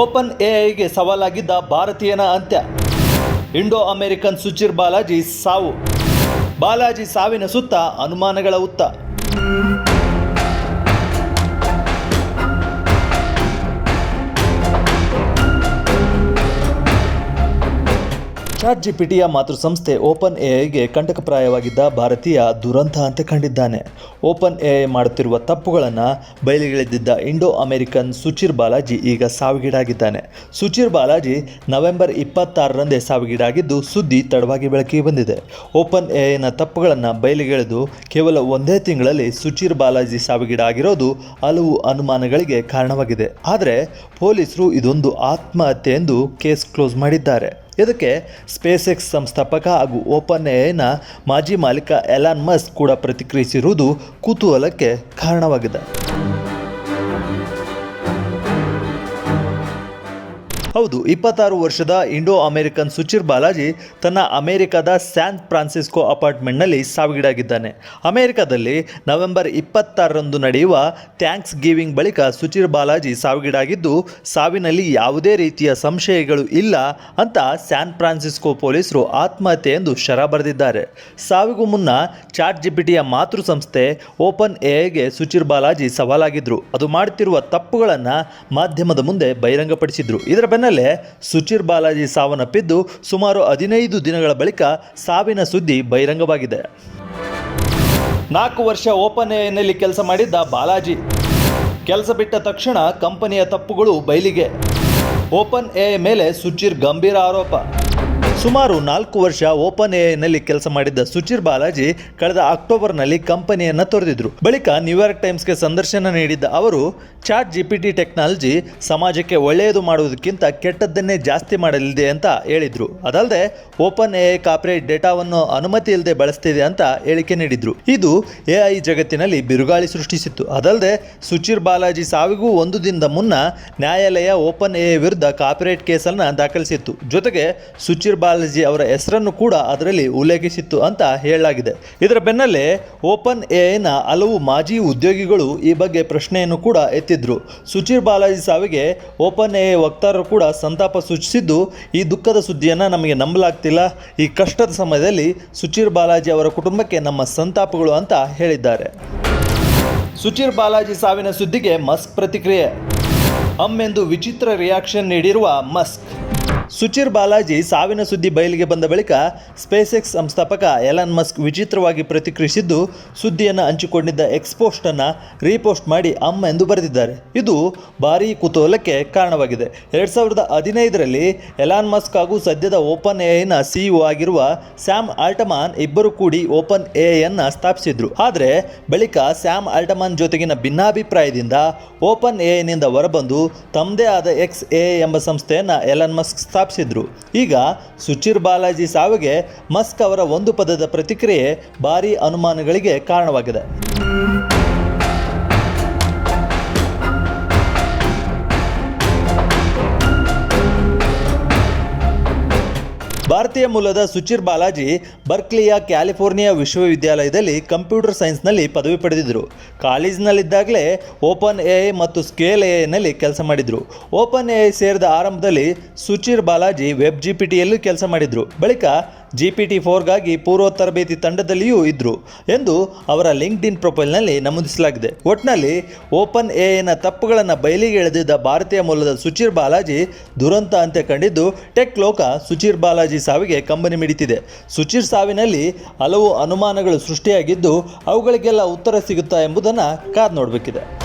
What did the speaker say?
Open ಎಐಗೆ ಸವಾಲಾಗಿದ್ದ ಭಾರತೀಯನ ಅಂತ್ಯ. Indo American Suchir Balaji ಸಾವು. ಬಾಲಾಜಿ ಸಾವಿನ ಸುತ್ತ ಅನುಮಾನಗಳ ಉತ್ತ. ಚಾಟ್ ಜಿಪಿಟಿಯ ಮಾತೃ ಸಂಸ್ಥೆ ಓಪನ್ ಎಐಗೆ ಕಂಟಕಪ್ರಾಯವಾಗಿದ್ದ ಭಾರತೀಯ ದುರಂತ ಅಂತ ಕಂಡಿದ್ದಾನೆ. ಓಪನ್ ಎಐ ಮಾಡುತ್ತಿರುವ ತಪ್ಪುಗಳನ್ನು ಬಯಲಿಗೆಳೆದಿದ್ದ ಇಂಡೋ ಅಮೆರಿಕನ್ ಸುಚಿರ್ ಬಾಲಾಜಿ ಈಗ ಸಾವಿಗೀಡಾಗಿದ್ದಾನೆ. ಸುಚಿರ್ ಬಾಲಾಜಿ ನವೆಂಬರ್ ಇಪ್ಪತ್ತಾರರಂದೇ ಸಾವಿಗೀಡಾಗಿದ್ದು ಸುದ್ದಿ ತಡವಾಗಿ ಬೆಳಕಿಗೆ ಬಂದಿದೆ. ಓಪನ್ ಎಐನ ತಪ್ಪುಗಳನ್ನು ಬಯಲಿಗೆಳೆದು ಕೇವಲ ಒಂದೇ ತಿಂಗಳಲ್ಲಿ ಸುಚಿರ್ ಬಾಲಾಜಿ ಸಾವಿಗೀಡಾಗಿರೋದು ಹಲವು ಅನುಮಾನಗಳಿಗೆ ಕಾರಣವಾಗಿದೆ. ಆದರೆ ಪೊಲೀಸರು ಇದೊಂದು ಆತ್ಮಹತ್ಯೆ ಎಂದು ಕೇಸ್ ಕ್ಲೋಸ್ ಮಾಡಿದ್ದಾರೆ. ಇದಕ್ಕೆ ಸ್ಪೇಸ್ ಎಕ್ಸ್ ಸಂಸ್ಥಾಪಕ ಹಾಗೂ ಓಪನ್ ಎನ ಮಾಜಿ ಮಾಲೀಕ ಎಲಾನ್ ಮಸ್ಕ್ ಕೂಡ ಪ್ರತಿಕ್ರಿಯಿಸಿರುವುದು ಕುತೂಹಲಕ್ಕೆ ಕಾರಣವಾಗಿದೆ. ಹೌದು, ಇಪ್ಪತ್ತಾರು ವರ್ಷದ ಇಂಡೋ ಅಮೆರಿಕನ್ ಸುಚಿರ್ ಬಾಲಾಜಿ ತನ್ನ ಅಮೆರಿಕದ ಸ್ಯಾನ್ ಫ್ರಾನ್ಸಿಸ್ಕೋ ಅಪಾರ್ಟ್ಮೆಂಟ್ನಲ್ಲಿ ಸಾವಿಗೀಡಾಗಿದ್ದಾನೆ. ಅಮೆರಿಕದಲ್ಲಿ ನವೆಂಬರ್ ಇಪ್ಪತ್ತಾರರಂದು ನಡೆಯುವ ಥ್ಯಾಂಕ್ಸ್ ಗಿವಿಂಗ್ ಬಳಿಕ ಸುಚಿರ್ ಬಾಲಾಜಿ ಸಾವಿಗೀಡಾಗಿದ್ದು, ಸಾವಿನಲ್ಲಿ ಯಾವುದೇ ರೀತಿಯ ಸಂಶಯಗಳು ಇಲ್ಲ ಅಂತ ಸ್ಯಾನ್ ಫ್ರಾನ್ಸಿಸ್ಕೋ ಪೊಲೀಸರು ಆತ್ಮಹತ್ಯೆ ಎಂದು ಶರ ಬರೆದಿದ್ದಾರೆ. ಸಾವಿಗೂ ಮುನ್ನ ಚಾಟ್ ಜಿಪಿಟಿಯ ಮಾತೃ ಸಂಸ್ಥೆ ಓಪನ್ ಎಐಗೆ ಸುಚಿರ್ ಬಾಲಾಜಿ ಸವಾಲಾಗಿದ್ದರು ಅದು ಮಾಡುತ್ತಿರುವ ತಪ್ಪುಗಳನ್ನು ಮಾಧ್ಯಮದ ಮುಂದೆ ಬಹಿರಂಗಪಡಿಸಿದ್ರು. ಇದರ ಬೆನ್ನಲ್ಲೇ ಸುಚಿರ್ ಬಾಲಾಜಿ ಸಾವನ್ನಪ್ಪಿದ್ದು ಸುಮಾರು ಹದಿನೈದು ದಿನಗಳ ಬಳಿಕ ಸಾವಿನ ಸುದ್ದಿ ಬಹಿರಂಗವಾಗಿದೆ. ನಾಲ್ಕು ವರ್ಷ ಓಪನ್ ಎನಲ್ಲಿ ಕೆಲಸ ಮಾಡಿದ್ದ ಬಾಲಾಜಿ, ಕೆಲಸ ಬಿಟ್ಟ ತಕ್ಷಣ ಕಂಪನಿಯ ತಪ್ಪುಗಳು ಬಯಲಿಗೆ. ಓಪನ್ ಎ ಮೇಲೆ ಸುಚಿರ್ ಗಂಭೀರ ಆರೋಪ. ಸುಮಾರು ನಾಲ್ಕು ವರ್ಷ ಓಪನ್ ಎನಲ್ಲಿ ಕೆಲಸ ಮಾಡಿದ್ದ ಸುಚಿರ್ ಬಾಲಾಜಿ ಕಳೆದ ಅಕ್ಟೋಬರ್ನಲ್ಲಿ ಕಂಪನಿಯನ್ನು ತೊರೆದಿದ್ರು. ಬಳಿಕ ನ್ಯೂಯಾರ್ಕ್ ಟೈಮ್ಸ್ಗೆ ಸಂದರ್ಶನ ನೀಡಿದ್ದ ಅವರು, ಚಾಟ್ ಜಿಪಿಟಿ ಟೆಕ್ನಾಲಜಿ ಸಮಾಜಕ್ಕೆ ಒಳ್ಳೆಯದು ಮಾಡುವುದಕ್ಕಿಂತ ಕೆಟ್ಟದ್ದನ್ನೇ ಜಾಸ್ತಿ ಮಾಡಲಿದೆ ಅಂತ ಹೇಳಿದ್ರು. ಅದಲ್ಲದೆ ಓಪನ್ ಎಐ ಕಾಪರೇಟ್ ಡೇಟಾವನ್ನು ಅನುಮತಿ ಇಲ್ಲದೆ ಬಳಸ್ತಿದೆ ಅಂತ ಹೇಳಿಕೆ ನೀಡಿದ್ರು. ಇದು ಎಐ ಜಗತ್ತಿನಲ್ಲಿ ಬಿರುಗಾಳಿ ಸೃಷ್ಟಿಸಿತ್ತು. ಅದಲ್ಲದೆ ಸುಚಿರ್ ಬಾಲಾಜಿ ಸಾವಿಗೂ ಒಂದು ದಿನದ ಮುನ್ನ ನ್ಯಾಯಾಲಯ ಓಪನ್ ಎಐ ವಿರುದ್ಧ ಕಾಪರೇಟ್ ಕೇಸನ್ನು ದಾಖಲಿಸಿತ್ತು. ಜೊತೆಗೆ, ಸುಚಿರ್ ಬಾಲಾಜಿ ಅವರ ಹೆಸರನ್ನು ಕೂಡ ಅದರಲ್ಲಿ ಉಲ್ಲೇಖಿಸಿತ್ತು ಅಂತ ಹೇಳಲಾಗಿದೆ. ಇದರ ಬೆನ್ನಲ್ಲೇ ಓಪನ್ ಎಐನ ಹಲವು ಮಾಜಿ ಉದ್ಯೋಗಿಗಳು ಈ ಬಗ್ಗೆ ಪ್ರಶ್ನೆಯನ್ನು ಕೂಡ ಎತ್ತಿದ್ರು. ಸುಚಿರ್ ಬಾಲಾಜಿ ಸಾವಿಗೆ ಓಪನ್ ಎ ವಕ್ತಾರರು ಕೂಡ ಸಂತಾಪ ಸೂಚಿಸಿದ್ದು, ಈ ದುಃಖದ ಸುದ್ದಿಯನ್ನು ನಮಗೆ ನಂಬಲಾಗ್ತಿಲ್ಲ. ಈ ಕಷ್ಟದ ಸಮಯದಲ್ಲಿ ಸುಚಿರ್ ಬಾಲಾಜಿ ಅವರ ಕುಟುಂಬಕ್ಕೆ ನಮ್ಮ ಸಂತಾಪಗಳು ಅಂತ ಹೇಳಿದ್ದಾರೆ. ಸುಚಿರ್ ಬಾಲಾಜಿ ಸಾವಿನ ಸುದ್ದಿಗೆ ಮಸ್ಕ್ ಪ್ರತಿಕ್ರಿಯೆ. ಅಮ್ಮೆಂದು ವಿಚಿತ್ರ ರಿಯಾಕ್ಷನ್ ನೀಡಿರುವ ಮಸ್ಕ್. ಸುಚಿರ್ ಬಾಲಾಜಿ ಸಾವಿನ ಸುದ್ದಿ ಬಯಲಿಗೆ ಬಂದ ಬಳಿಕ ಸ್ಪೇಸ್ ಎಕ್ಸ್ ಸಂಸ್ಥಾಪಕ ಎಲಾನ್ ಮಸ್ಕ್ ವಿಚಿತ್ರವಾಗಿ ಪ್ರತಿಕ್ರಿಯಿಸಿದ್ದು, ಸುದ್ದಿಯನ್ನು ಹಂಚಿಕೊಂಡಿದ್ದ ಎಕ್ಸ್ ಪೋಸ್ಟನ್ನು ರೀಪೋಸ್ಟ್ ಮಾಡಿ ಅಮ್ಮ ಎಂದು ಬರೆದಿದ್ದಾರೆ. ಇದು ಭಾರೀ ಕುತೂಹಲಕ್ಕೆ ಕಾರಣವಾಗಿದೆ. ಎರಡು ಸಾವಿರದ ಹದಿನೈದರಲ್ಲಿ ಎಲಾನ್ ಮಸ್ಕ್ ಹಾಗೂ ಸದ್ಯದ ಓಪನ್ ಎಐನ ಸಿಇಒ ಆಗಿರುವ ಸ್ಯಾಮ್ ಆಲ್ಟಮಾನ್ ಇಬ್ಬರು ಕೂಡಿ ಓಪನ್ ಎಐಯನ್ನು ಸ್ಥಾಪಿಸಿದ್ರು. ಆದರೆ ಬಳಿಕ ಸ್ಯಾಮ್ ಆಲ್ಟಮಾನ್ ಜೊತೆಗಿನ ಭಿನ್ನಾಭಿಪ್ರಾಯದಿಂದ ಓಪನ್ ಎಐನಿಂದ ಹೊರಬಂದು ತಮ್ಮದೇ ಆದ ಎಕ್ಸ್ ಎ ಎಂಬ ಸಂಸ್ಥೆಯನ್ನು ಎಲಾನ್ ಮಸ್ಕ್ ಸ್ಥಾಪಿಸಿದ್ರು ಈಗ ಸುಚಿರ್ ಬಾಲಾಜಿ ಸಾವಿಗೆ ಮಸ್ಕ್ ಅವರ ಒಂದು ಪದದ ಪ್ರತಿಕ್ರಿಯೆ ಭಾರೀ ಅನುಮಾನಗಳಿಗೆ ಕಾರಣವಾಗಿದೆ. ಭಾರತೀಯ ಮೂಲದ ಸುಚಿರ್ ಬಾಲಾಜಿ ಬರ್ಕ್ಲಿಯ ಕ್ಯಾಲಿಫೋರ್ನಿಯಾ ವಿಶ್ವವಿದ್ಯಾಲಯದಲ್ಲಿ ಕಂಪ್ಯೂಟರ್ ಸೈನ್ಸ್ನಲ್ಲಿ ಪದವಿ ಪಡೆದಿದ್ದರು ಕಾಲೇಜಿನಲ್ಲಿದ್ದಾಗಲೇ ಓಪನ್ ಎ ಮತ್ತು ಸ್ಕೇಲ್ ಎನಲ್ಲಿ ಕೆಲಸ ಮಾಡಿದರು. ಓಪನ್ ಎ ಸೇರಿದ ಆರಂಭದಲ್ಲಿ Suchir Balaji web G P ಟಿಯಲ್ಲೂ ಕೆಲಸ ಮಾಡಿದರು. ಬಳಿಕ ಜಿ ಪಿ ಟಿ ಫೋರ್ಗಾಗಿ ಪೂರ್ವ ತರಬೇತಿ ತಂಡದಲ್ಲಿಯೂ ಇದ್ದರು ಎಂದು ಅವರ ಲಿಂಕ್ಡ್ ಇನ್ ಪ್ರೊಫೈಲ್ನಲ್ಲಿ ನಮೂದಿಸಲಾಗಿದೆ. ಒಟ್ನಲ್ಲಿ ಓಪನ್ ಎನ ತಪ್ಪುಗಳನ್ನು ಬಯಲಿಗೆ ಎಳೆದಿದ್ದ ಭಾರತೀಯ ಮೂಲದ ಸುಚಿರ್ ಬಾಲಾಜಿ ದುರಂತ ಅಂತ್ಯ ಕಂಡಿದ್ದು, ಟೆಕ್ ಲೋಕ ಸುಚಿರ್ ಬಾಲಾಜಿ ಸಾವಿಗೆ ಕಂಬನಿ ಮಿಡಿತಿದೆ. ಸುಚಿರ್ ಸಾವಿನಲ್ಲಿ ಹಲವು ಅನುಮಾನಗಳು ಸೃಷ್ಟಿಯಾಗಿದ್ದು ಅವುಗಳಿಗೆಲ್ಲ ಉತ್ತರ ಸಿಗುತ್ತಾ ಎಂಬುದನ್ನು ಕಾದು ನೋಡಬೇಕಿದೆ.